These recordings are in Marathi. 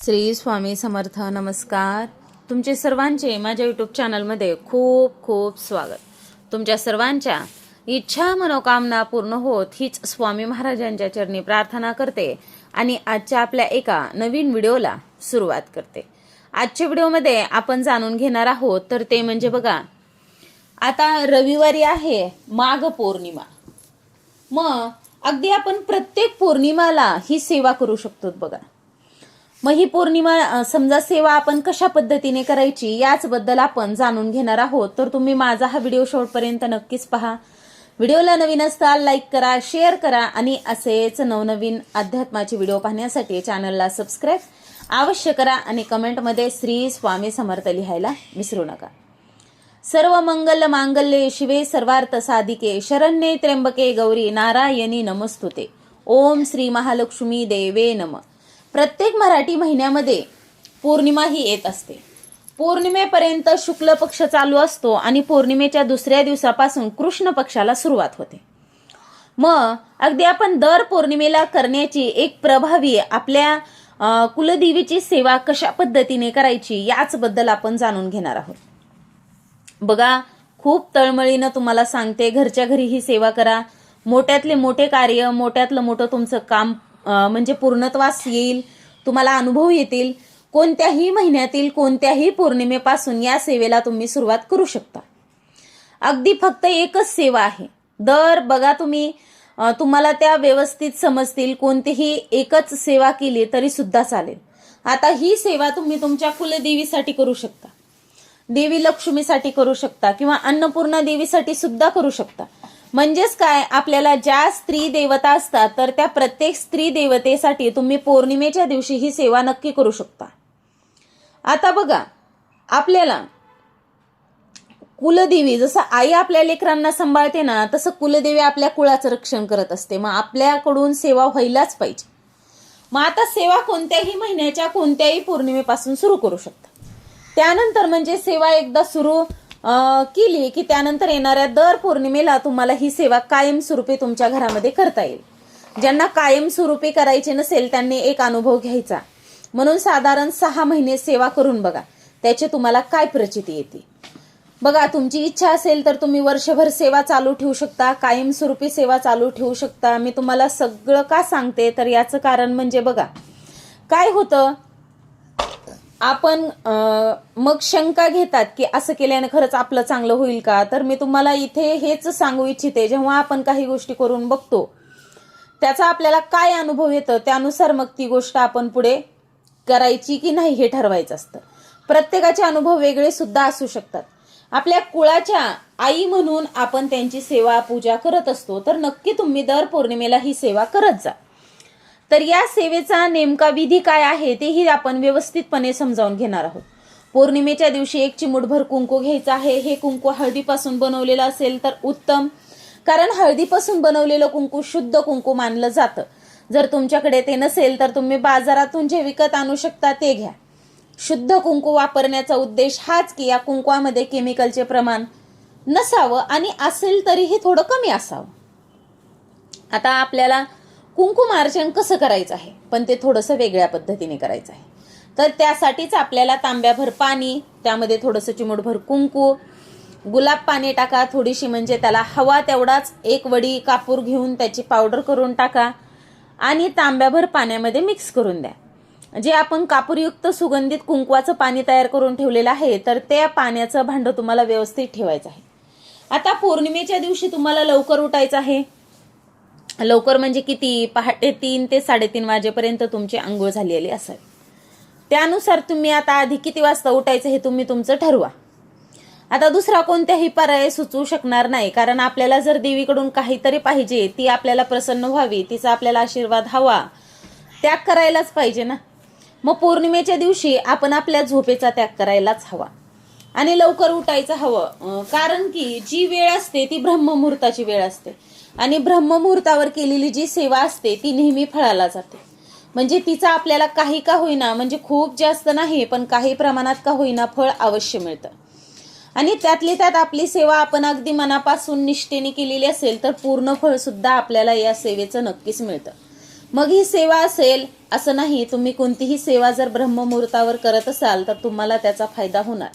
श्री स्वामी समर्थ नमस्कार. तुमचे सर्वांचे माझ्या यूट्यूब चॅनलमध्ये खूप खूप स्वागत. तुमच्या सर्वांच्या इच्छा मनोकामना पूर्ण होत हीच स्वामी महाराजांच्या चरणी प्रार्थना करते आणि आजच्या आपल्या एका नवीन व्हिडिओला सुरुवात करते. आजच्या व्हिडिओमध्ये आपण जाणून घेणार आहोत तर ते म्हणजे बघा आता रविवारी आहे माघ पौर्णिमा. मग अगदी आपण प्रत्येक पौर्णिमाला ही सेवा करू शकतो बघा. मग ही पौर्णिमा समजा सेवा आपण कशा पद्धतीने करायची याचबद्दल आपण जाणून घेणार आहोत. तर तुम्ही माझा हा व्हिडिओ शेवटपर्यंत नक्कीच पहा. व्हिडिओला नवीन असताल लाईक करा शेअर करा आणि असेच नवनवीन अध्यात्माचे व्हिडिओ पाहण्यासाठी चॅनलला सबस्क्राईब अवश्य करा आणि कमेंटमध्ये श्री स्वामी समर्थ लिहायला विसरू नका. सर्व मंगल मांगल्ये शिवे सर्वार्थ साधिके शरण्ये त्र्यंबके गौरी नारायणी नमस्तुते. ओम श्री महालक्ष्मी देवे नम. प्रत्येक मराठी महिन्यामध्ये पौर्णिमा ही येत असते. पौर्णिमेपर्यंत शुक्ल पक्ष चालू असतो आणि पौर्णिमेच्या दुसऱ्या दिवसापासून कृष्ण पक्षाला सुरुवात होते. मग अगदी आपण दर पौर्णिमेला करण्याची एक प्रभावी आपल्या कुलदेवीची सेवा कशा पद्धतीने करायची याचबद्दल आपण जाणून घेणार आहोत. बघा खूप तळमळीनं तुम्हाला सांगते घरच्या घरी ही सेवा करा. मोठ्यातले मोठे कार्य मोठ्यातलं मोठं तुमचं काम म्हणजे पूर्णत्वास येईल तुम्हाला अनुभव येतील कोणत्याही महिन्यातील कोणत्याही पौर्णिमेपासून या सेवेला तुम्ही सुरुवात करू शकता. अगदी फक्त एकच सेवा आहे. दर बघा तुम्ही तुम्हाला त्या व्यवस्थित समजतील कोणतीही एकच सेवा केली तरी सुद्धा चालेल. आता ही सेवा तुम्ही तुमच्या कुलदेवीसाठी करू शकता. देवी लक्ष्मीसाठी करू शकता किंवा अन्नपूर्णा देवीसाठी सुद्धा करू शकता. म्हणजेच काय? आपल्याला ज्या स्त्री देवता असतात तर त्या प्रत्येक स्त्री देवतेसाठी तुम्ही पौर्णिमेच्या दिवशी ही सेवा नक्की करू शकता. आता बघा आपल्याला कुलदेवी जसं आई आपल्या लेकरांना सांभाळते ना तसं कुलदेवी आपल्या कुळाचं रक्षण करत असते. मग आपल्याकडून सेवा व्हायलाच पाहिजे. मग आता सेवा कोणत्याही महिन्याच्या कोणत्याही पौर्णिमेपासून सुरू करू शकता. त्यानंतर म्हणजे सेवा एकदा सुरू केली की त्यानंतर येणाऱ्या दर पौर्णिमेला तुम्हाला ही सेवा कायमस्वरूपी तुमच्या घरामध्ये करता येईल. ज्यांना कायमस्वरूपी करायची नसेल त्यांनी एक अनुभव घ्यायचा. म्हणून साधारण सहा महिने सेवा करून बघा. त्याचे तुम्हाला काय प्रचिती येते? बघा तुमची इच्छा असेल तर तुम्ही वर्षभर सेवा चालू ठेवू शकता कायमस्वरूपी सेवा चालू ठेवू शकता. मी तुम्हाला सगळं का सांगते? तर याचं कारण म्हणजे बघा. काय होतं? आपण मग शंका घेतात की असं केल्याने खरंच आपलं चांगलं होईल का? तर मी तुम्हाला इथे हेच सांगू इच्छिते जेव्हा आपण काही गोष्टी करून बघतो त्याचा आपल्याला काय अनुभव येतं त्यानुसार मग ती गोष्ट आपण पुढे करायची की नाही हे ठरवायचं असतं. प्रत्येकाचे अनुभव वेगळे सुद्धा असू शकतात. आपल्या कुळाच्या आई म्हणून आपण त्यांची सेवा पूजा करत असतो तर नक्की तुम्ही दर पौर्णिमेला ही सेवा करत जा. तर या सेवेचा नेमका विधी काय आहे तेही आपण व्यवस्थितपणे समजावून घेणार आहोत. पौर्णिमेच्या दिवशी एक चिमुटभर कुंकू घ्यायचं आहे. हे कुंकू हळदीपासून बनवलेलं असेल तर उत्तम कारण हळदीपासून बनवलेलं कुंकू शुद्ध कुंकू मानलं जातं. जर तुमच्याकडे ते नसेल तर तुम्ही बाजारातून जे विकत आणू शकता ते घ्या. शुद्ध कुंकू वापरण्याचा उद्देश हाच की या कुंकवामध्ये केमिकलचे प्रमाण नसावं आणि असेल तरीही थोडं कमी असावं. आता आपल्याला कुंकुमार्चन कसं करायचं आहे? पण ते थोडंसं वेगळ्या पद्धतीने करायचं आहे. तर त्यासाठीच आपल्याला तांब्याभर पाणी त्यामध्ये थोडंसं चिमूटभर कुंकू गुलाब पाणी टाका थोडीशी म्हणजे त्याला हवा तेवढाच एक वडी कापूर घेऊन त्याची पावडर करून टाका आणि तांब्याभर पाण्यामध्ये मिक्स करून द्या. जे आपण कापूरयुक्त सुगंधित कुंकवाचं पाणी तयार करून ठेवलेलं आहे तर त्या पाण्याचं भांडं तुम्हाला व्यवस्थित ठेवायचं आहे. आता पौर्णिमेच्या दिवशी तुम्हाला लवकर उठायचं आहे. लवकर म्हणजे किती? पहाटे तीन ते साडेतीन वाजेपर्यंत तुमची आंघोळ झालेली असावी त्यानुसार तुम्ही आता आधी किती वाजता उठायचं हे तुम्ही तुमचं ठरवा. आता दुसरा कोणत्याही पर्याय सुचवू शकणार नाही कारण आपल्याला जर देवीकडून काहीतरी पाहिजे ती आपल्याला प्रसन्न व्हावी तिचा आपल्याला आशीर्वाद हवा त्याग करायलाच पाहिजे ना? मग पौर्णिमेच्या दिवशी आपण आपल्या झोपेचा त्याग करायलाच हवा. आणि लवकर उठायचं हवं. कारण की जी वेळ असते ती ब्रह्ममुहूर्ताची वेळ असते. आणि ब्रह्ममुहूर्तावर केलेली जी सेवा असते ती नेहमी फळाला जाते. म्हणजे तिचा आपल्याला काही का होईना म्हणजे खूप जास्त नाही पण काही प्रमाणात का होईना फळ अवश्य मिळतं. आणि त्यातली त्यात आपली सेवा आपण अगदी मनापासून निष्ठेने केलेली असेल तर पूर्ण फळसुद्धा आपल्याला या सेवेचं नक्कीच मिळतं. मग ही सेवा असेल असं नाही तुम्ही कोणतीही सेवा जर ब्रह्ममुहूर्तावर करत असाल तर तुम्हाला त्याचा फायदा होणार.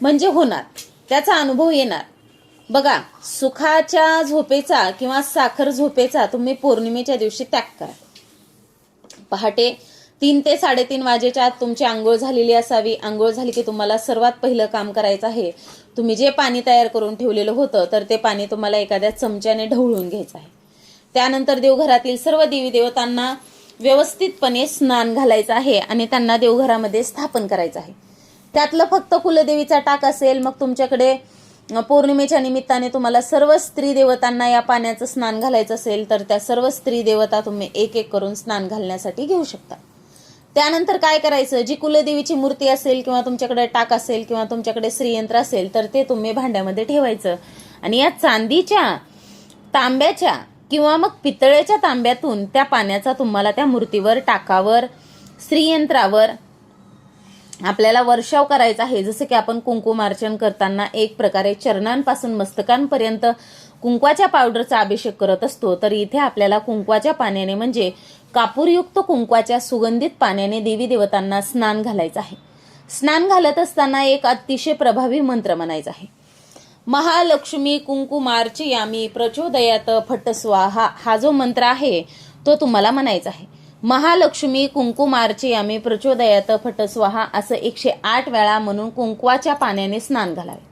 म्हणजे होणार. त्याचा अनुभव येणार. बघा सुखाच्या झोपेचा किंवा साखर झोपेचा तुम्ही पौर्णिमेच्या दिवशी त्याग करा. पहाटे तीन ते साडेतीन वाजेच्या आत तुमची आंघोळ झालेली असावी. आंघोळ झाली की तुम्हाला सर्वात पहिलं काम करायचं आहे तुम्ही जे पाणी तयार करून ठेवलेलं होतं तर ते पाणी तुम्हाला एखाद्या चमच्याने ढवळून घ्यायचं आहे. त्यानंतर देवघरातील सर्व देवी देवतांना व्यवस्थितपणे स्नान घालायचं आहे आणि त्यांना देवघरामध्ये स्थापन करायचं आहे. त्यातलं फक्त कुलदेवीचा टाक असेल मग तुमच्याकडे पौर्णिमेच्या निमित्ताने तुम्हाला सर्व स्त्री देवतांना या पाण्याचं स्नान घालायचं असेल तर त्या सर्व स्त्री देवता तुम्ही एक एक करून स्नान घालण्यासाठी घेऊ शकता. त्यानंतर काय करायचं? जी कुलदेवीची मूर्ती असेल किंवा तुमच्याकडे टाक असेल किंवा तुमच्याकडे श्रीयंत्र असेल तर ते तुम्ही भांड्यामध्ये ठेवायचं. आणि या चांदीच्या तांब्याच्या किंवा मग पितळेच्या तांब्यातून त्या पाण्याचा तुम्हाला त्या मूर्तीवर टाकावर श्रीयंत्रावर आपल्याला वर्षाव करायचा आहे. जसं की आपण कुंकुमार्चन करताना एक प्रकारे चरणांपासून मस्तकांपर्यंत कुंकवाच्या पावडरचा अभिषेक करत असतो. तर इथे आपल्याला कुंकवाच्या पाण्याने म्हणजे कापूरयुक्त कुंकवाच्या सुगंधित पाण्याने देवी देवतांना स्नान घालायचं आहे. स्नान घालत असताना एक अतिशय प्रभावी मंत्र म्हणायचा आहे. महालक्ष्मी कुंकुमार्ची यामी प्रचोदयात फट स्वाहा. हा जो मंत्र आहे तो तुम्हाला म्हणायचा आहे. महालक्ष्मी कुंकुमार्ची यामी प्रचोदयात फटस्वाहा असं एकशे आठ वेळा म्हणून कुंकवाच्या पाण्याने स्नान घालावे.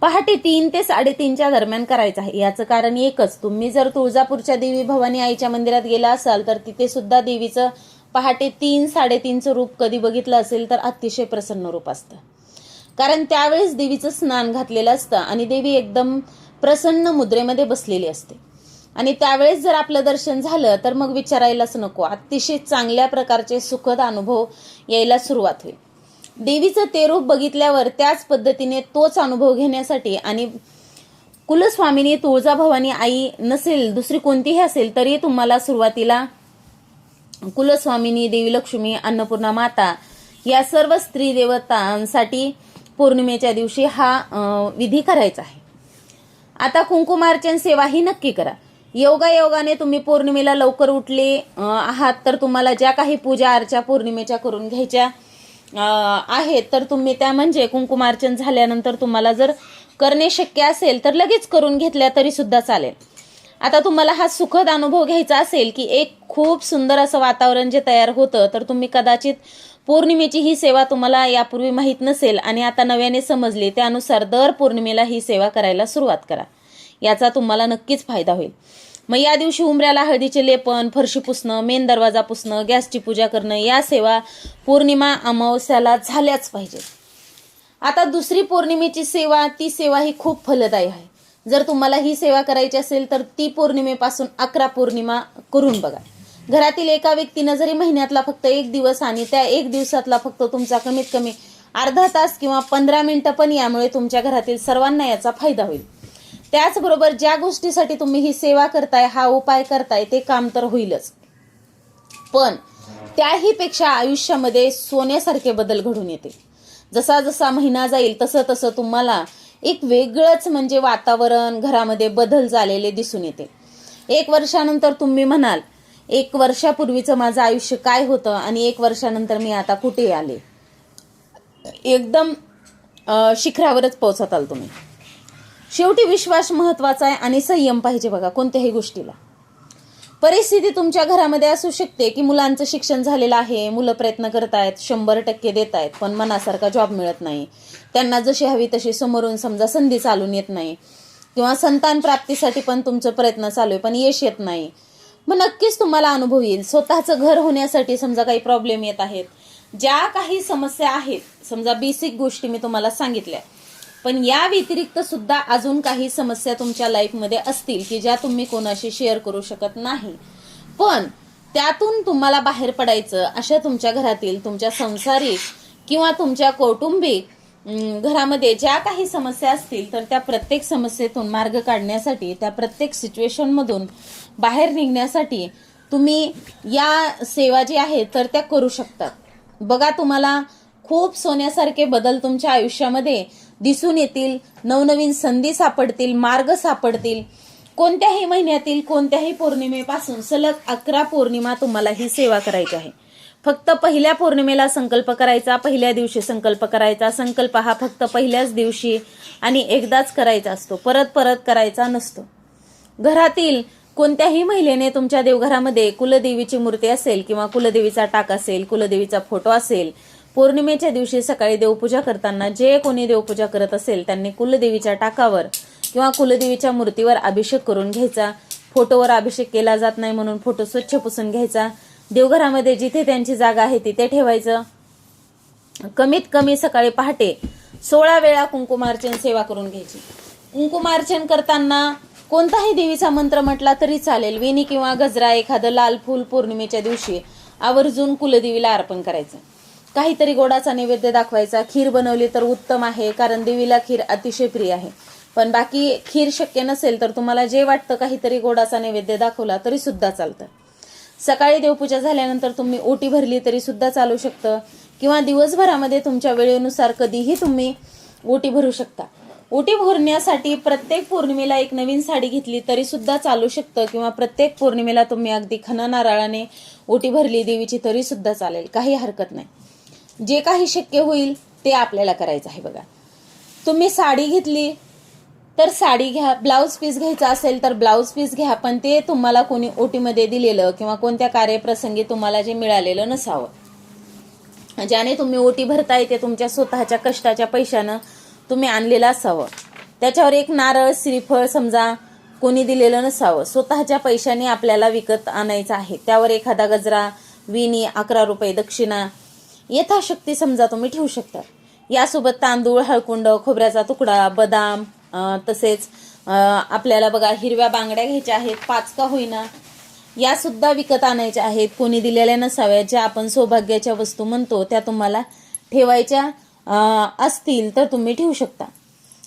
पहाटे तीन ते साडेतीनच्या दरम्यान करायचं आहे. याचं कारण एकच तुम्ही जर तुळजापूरच्या देवी भवानी आईच्या मंदिरात गेला असाल तर तिथे सुद्धा देवीचं पहाटे तीन साडेतीनचं रूप कधी बघितलं असेल तर अतिशय प्रसन्न रूप असतं. कारण त्यावेळेस देवीचं स्नान घातलेलं असतं आणि देवी एकदम प्रसन्न मुद्रेमध्ये बसलेली असते. आणि त्यावेळेस जर आपलं दर्शन झालं तर मग विचारायलाच नको. अतिशय चांगल्या प्रकारचे सुखद अनुभव यायला सुरुवात होईल. देवीचं ते रूप बघितल्यावर त्याच पद्धतीने तोच अनुभव घेण्यासाठी आणि कुलस्वामिनी तुळजाभवानी आई नसेल दुसरी कोणतीही असेल तरी तुम्हाला सुरुवातीला कुलस्वामिनी देवी लक्ष्मी अन्नपूर्णा माता या सर्व स्त्री देवतांसाठी पौर्णिमेच्या दिवशी हा विधी करायचा आहे. आता कुंकुमार्चन सेवा ही नक्की करा. योगायोगाने तुम्ही पौर्णिमेला लवकर उठले आहात तर तुम्हाला ज्या काही पूजा अर्चा पौर्णिमेच्या करून घ्यायच्या आहेत तर तुम्ही त्या म्हणजे कुंकुमार्चन झाल्यानंतर तुम्हाला जर करणे शक्य असेल तर लगेच करून घेतल्या तरी सुद्धा चालेल. आता तुम्हाला हा सुखद अनुभव घ्यायचा असेल की एक खूप सुंदर असं वातावरण जे तयार होतं तर तुम्ही कदाचित पौर्णिमेची ही सेवा तुम्हाला यापूर्वी माहीत नसेल आणि आता नव्याने समजली त्यानुसार दर पौर्णिमेला ही सेवा करायला सुरुवात करा. याचा तुम्हाला नक्कीच फायदा होईल. मग या दिवशी उमऱ्याला हळदीचे लेपन फरशी पुसणं मेन दरवाजा पुसणं गॅसची पूजा करणं या सेवा पौर्णिमा अमावस्याला झाल्याच पाहिजे आता दुसरी पौर्णिमेची सेवा ती सेवा ही खूप फलदायी आहे. जर तुम्हाला ही सेवा करायची असेल तर ती पौर्णिमेपासून अकरा पौर्णिमा करून बघा. घरातील एका व्यक्तीनं जरी महिन्यातला फक्त एक दिवस आणि त्या एक दिवसातला फक्त तुमचा कमीत कमी अर्धा तास किंवा पंधरा मिनिटं पण यामुळे तुमच्या घरातील सर्वांना याचा फायदा होईल. त्याचबरोबर ज्या गोष्टीसाठी तुम्ही ही सेवा करताय हा उपाय करताय ते काम तर होईलच. पण त्याही पेक्षा आयुष्यामध्ये सोन्यासारखे बदल घडून येतील. जसा जसा महिना जाईल तसं तसं तुम्हाला एक वेगळंच म्हणजे वातावरण घरामध्ये बदल झालेले दिसून येते एक वर्षानंतर तुम्ही म्हणाल एक वर्षापूर्वीचं माझं आयुष्य काय होतं आणि एक वर्षानंतर मी आता कुठे आले? एकदम शिखरावरच पोहोचत आल तुम्ही. शेवटी विश्वास महत्त्वाचा आहे आणि संयम पाहिजे बघा कोणत्याही गोष्टीला. परिस्थिती तुमच्या घरामध्ये असू शकते की मुलांचं शिक्षण झालेलं आहे मुलं प्रयत्न करत आहेत शंभर टक्के देत आहेत पण मनासारखा जॉब मिळत नाही. त्यांना जशी हवी तशी समोरून समजा संधी चालून येत नाही. किंवा संतान प्राप्तीसाठी पण तुमचं प्रयत्न चालू आहे पण यश येत नाही. मग नक्कीच तुम्हाला अनुभव येईल. स्वतःचं घर होण्यासाठी समजा काही प्रॉब्लेम येत आहेत. ज्या काही समस्या आहेत समजा बेसिक गोष्टी मी तुम्हाला सांगितल्या. पण या व्यतिरिक्त सुद्धा अजून काही समस्या तुमच्या लाईफमध्ये असतील की ज्या तुम्ही कोणाशी शेअर करू शकत नाही. पण त्यातून तुम्हाला बाहेर पडायचं अशा तुमच्या घरातील तुमच्या संसारिक किंवा तुमच्या कौटुंबिक घरामध्ये ज्या काही समस्या असतील तर त्या प्रत्येक समस्येतून मार्ग काढण्यासाठी त्या प्रत्येक सिच्युएशनमधून बाहेर निघण्यासाठी तुम्ही या सेवा जी आहेत तर त्या करू शकतात. बघा तुम्हाला खूप सोन्यासारखे बदल तुमच्या आयुष्यामध्ये दिसून येतील नवनवीन संधी सापडतील मार्ग सापडतील. कोणत्याही महिन्यातील कोणत्याही पौर्णिमेपासून सलग अकरा पौर्णिमा तुम्हाला ही सेवा करायची आहे. फक्त पहिल्या पौर्णिमेला संकल्प करायचा पहिल्या दिवशी संकल्प करायचा. संकल्प हा फक्त पहिल्याच दिवशी आणि एकदाच करायचा असतो. परत परत करायचा नसतो. घरातील कोणत्याही महिलेने तुमच्या देवघरामध्ये कुलदेवीची मूर्ती असेल किंवा कुलदेवीचा टाक असेल कुलदेवीचा फोटो असेल पौर्णिमेच्या दिवशी सकाळी देवपूजा करताना जे कोणी देवपूजा करत असेल त्यांनी कुलदेवीच्या टाकावर किंवा कुलदेवीच्या मूर्तीवर अभिषेक करून घ्यायचा. फोटोवर अभिषेक केला जात नाही म्हणून फोटो स्वच्छ पुसून घ्यायचा. देवघरामध्ये जिथे त्यांची जागा आहे तिथे ठेवायचं. कमीत कमी सकाळी पहाटे सोळा वेळा कुंकुमार्चन सेवा करून घ्यायची. कुंकुमार्चन करताना कोणताही देवीचा मंत्र म्हटला तरी चालेल. वेणी किंवा गजरा एखादं लाल फूल पौर्णिमेच्या दिवशी आवर्जून कुलदेवीला अर्पण करायचं. काहीतरी गोडाचा नैवेद्य दाखवायचा. खीर बनवली तर उत्तम आहे कारण देवीला खीर अतिशय प्रिय आहे. पण बाकी खीर शक्य नसेल तर तुम्हाला जे वाटतं काहीतरी गोडाचा नैवेद्य दाखवला तरी सुद्धा चालतं. सकाळी देवपूजा झाल्यानंतर तुम्ही ओटी भरली तरी सुद्धा चालू शकतं. किंवा दिवसभरामध्ये तुमच्या वेळेनुसार कधीही तुम्ही ओटी भरू शकता. ओटी भरण्यासाठी प्रत्येक पौर्णिमेला एक नवीन साडी घेतली तरी सुद्धा चालू शकतं. किंवा प्रत्येक पौर्णिमेला तुम्ही अगदी खना नारळाने ओटी भरली देवीची तरी सुद्धा चालेल. काही हरकत नाही. जे काही शक्य होईल ते आपल्याला करायचं आहे बघा. तुम्ही साडी घेतली तर साडी घ्या. ब्लाऊज पीस घ्यायचा असेल तर ब्लाऊज पीस घ्या पण ते तुम्हाला कोणी ओटीमध्ये दिलेलं किंवा कोणत्या कार्यप्रसंगी तुम्हाला जे मिळालेलं नसावं. ज्याने तुम्ही ओटी भरताय ते तुमच्या स्वतःच्या कष्टाच्या पैशानं तुम्ही आणलेलं असावं. त्याच्यावर एक नारळ श्रीफळ समजा कोणी दिलेलं नसावं. स्वतःच्या पैशाने आपल्याला विकत आणायचं आहे. त्यावर एखादा गजरा विणी अकरा रुपये दक्षिणा यथाशक्ती समजा तुम्ही ठेवू शकता. यासोबत तांदूळ हळकुंड खोबऱ्याचा तुकडा बदाम तसेच आपल्याला बघा हिरव्या बांगड्या घ्यायच्या आहेत पाच का होईना. या सुद्धा विकत आणायच्या आहेत कोणी दिलेल्या नसाव्या ज्या आपण सौभाग्याच्या वस्तू म्हणतो त्या तुम्हाला ठेवायच्या असतील तर तुम्ही ठेवू शकता.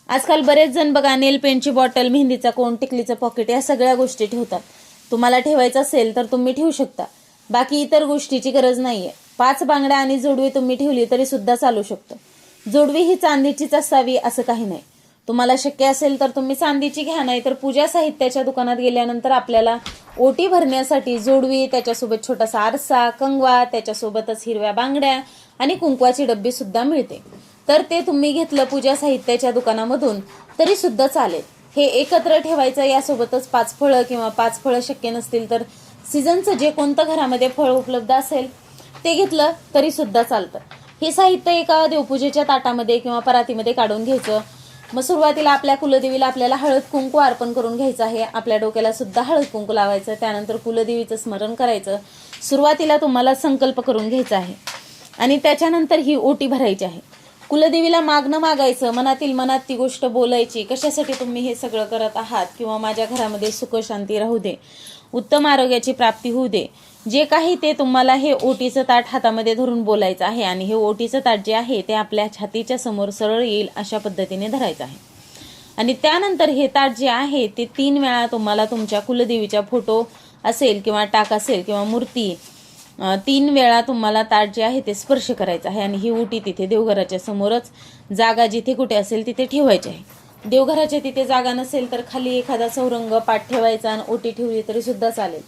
आजकाल बरेच जण बघा नेल पेनची बॉटल मेहंदीचा कोण टिकलीचं पॉकेट या सगळ्या गोष्टी ठेवतात. तुम्हाला ठेवायचं असेल तर तुम्ही ठेवू शकता. बाकी इतर गोष्टीची गरज नाही आहे पाच बांगड्या आणि जोडवी तुम्ही ठेवली तरी सुद्धा चालू शकतं. जोडवी ही चांदीचीच असावी असं काही नाही. तुम्हाला शक्य असेल तर तुम्ही चांदीची घ्या नाही तर पूजा साहित्याच्या दुकानात गेल्यानंतर आपल्याला ओटी भरण्यासाठी जोडवी त्याच्यासोबत छोटासा आरसा कंगवा त्याच्यासोबतच हिरव्या बांगड्या आणि कुंकवाची डब्बी सुद्धा मिळते. तर ते तुम्ही घेतलं पूजा साहित्याच्या दुकानामधून तरी सुद्धा चालेल. हे एकत्र ठेवायचं यासोबतच पाच फळं किंवा पाच फळं शक्य नसतील तर सीझनचं जे कोणतं घरामध्ये फळ उपलब्ध असेल ते घेतलं तरी सुद्धा चालतं. हे साहित्य एका देवपूजेच्या ताटामध्ये किंवा परातीमध्ये काढून घ्यायचं. मग सुरुवातीला आपल्या कुलदेवीला आपल्याला हळद कुंकू अर्पण करून घ्यायचं आहे. आपल्या डोक्याला सुद्धा हळद कुंकू लावायचं. त्यानंतर कुलदेवीचं स्मरण करायचं. सुरुवातीला तुम्हाला संकल्प करून घ्यायचा आहे. आणि त्याच्यानंतर ही ओटी भरायची आहे. कुलदेवीला मागणं मागायचं. मनातील मनात ती गोष्ट बोलायची. कशासाठी तुम्ही हे सगळं करत आहात? किंवा माझ्या घरामध्ये सुखशांती राहू दे. उत्तम आरोग्याची प्राप्ती होऊ दे. जे काही ते तुम्हाला हे ओटीचं ताट हातामध्ये धरून बोलायचं आहे आणि हे ओटीचं ताट जे आहे ते आपल्या छातीच्या समोर सरळ येईल अशा पद्धतीने धरायचं आहे. आणि त्यानंतर हे ताट जे आहे ते तीन वेळा तुम्हाला तुमच्या कुलदेवीचा फोटो असेल किंवा टाक असेल किंवा मूर्ती तीन वेळा तुम्हाला ताट जे आहे ते स्पर्श करायचं आहे आणि ही ओटी तिथे देवघराच्या समोरच जागा जिथे कुठे असेल तिथे ठेवायची आहे. देवघराच्या तिथे जागा नसेल तर खाली एखादा सौरंग पाठ ठेवायचा आणि ओटी ठेवली तरी सुद्धा चालेल.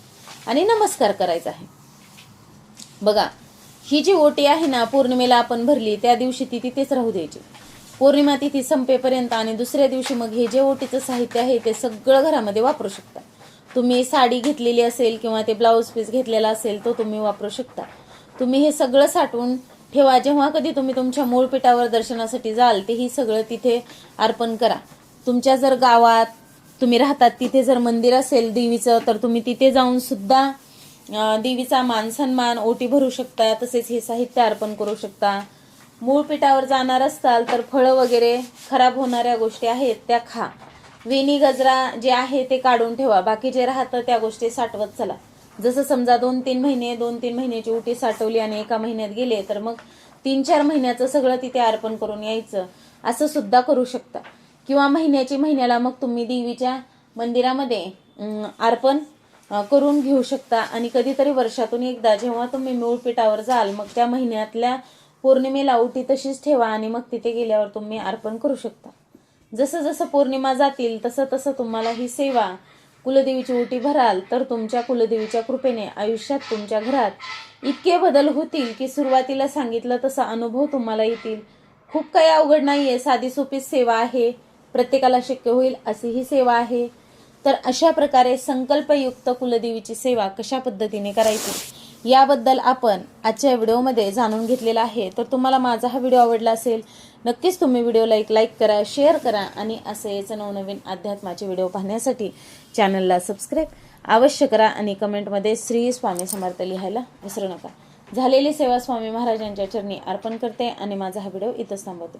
आणि नमस्कार करायचा आहे. बघा ही जी ओटी आहे ना पौर्णिमेला आपण भरली त्या दिवशी ती तिथेच राहू द्यायची. पौर्णिमा तिथी संपेपर्यंत आणि दुसऱ्या दिवशी मग हे जे ओटीचं साहित्य आहे ते सगळं घरामध्ये वापरू शकता. तुम्ही साडी घेतलेली असेल किंवा ते ब्लाऊज पीस घेतलेला असेल तो तुम्ही वापरू शकता. तुम्ही हे सगळं साठवून ठेवा जेव्हा कधी तुम्ही तुमच्या मूळ पीठावर दर्शनासाठी जाल ते ही सगळं तिथे अर्पण करा. तुमच्या जर गावात तुम्ही राहतात तिथे जर मंदिर असेल देवीचं तर तुम्ही तिथे जाऊन सुद्धा देवीचा मान सन्मान ओटी भरू शकता तसेच हे साहित्य अर्पण करू शकता. मूळ पीठावर जाणार असताल तर फळं वगैरे खराब होणाऱ्या गोष्टी आहेत त्या खा. वेणी गजरा जे आहे ते काढून ठेवा. बाकी जे राहतं त्या गोष्टी साठवत चला. जसं समजा दोन तीन महिने दोन तीन महिन्याची उटी साठवली आणि एका महिन्यात गेले तर मग तीन चार महिन्याचं सगळं तिथे अर्पण करून यायचं. असं सुद्धा करू शकता. किंवा महिन्याची महिन्याला मग तुम्ही देवीच्या मंदिरामध्ये अर्पण करून घेऊ शकता. आणि कधीतरी वर्षातून एकदा जेव्हा तुम्ही मूळपीठावर जाल मग त्या महिन्यातल्या पौर्णिमेला उटी तशीच ठेवा आणि मग तिथे गेल्यावर तुम्ही अर्पण करू शकता. जसं जसं पौर्णिमा जातील तसं तसं तुम्हाला ही सेवा कुलदेवीची उटी भराल तर तुमच्या कुलदेवीच्या कृपेने आयुष्यात तुमच्या घरात इतके बदल होतील की सुरुवातीला सांगितलं तसा अनुभव तुम्हाला येतील. खूप काही अवघड नाही आहे साधी सोपी सेवा आहे. प्रत्येकाला शक्य होईल अशी ही सेवा आहे. तर अशा प्रकारे संकल्पयुक्त कुलदेवीची सेवा कशा पद्धतीने करायची याबद्दल आपण आजच्या व्हिडिओमध्ये जाणून घेतलेला आहे. तर तुम्हाला माझा हा व्हिडिओ आवडला असेल नक्कीच तुम्ही व्हिडिओला एक लाईक करा शेअर करा आणि असेच नवनवीन अध्यात्माचे व्हिडिओ पाहण्यासाठी चॅनलला सबस्क्राईब अवश्य करा आणि कमेंटमध्ये श्री स्वामी समर्थ लिहायला विसरू नका. झालेली सेवा स्वामी महाराजांच्या चरणी अर्पण करते आणि माझा हा व्हिडिओ इथंच थांबवतो.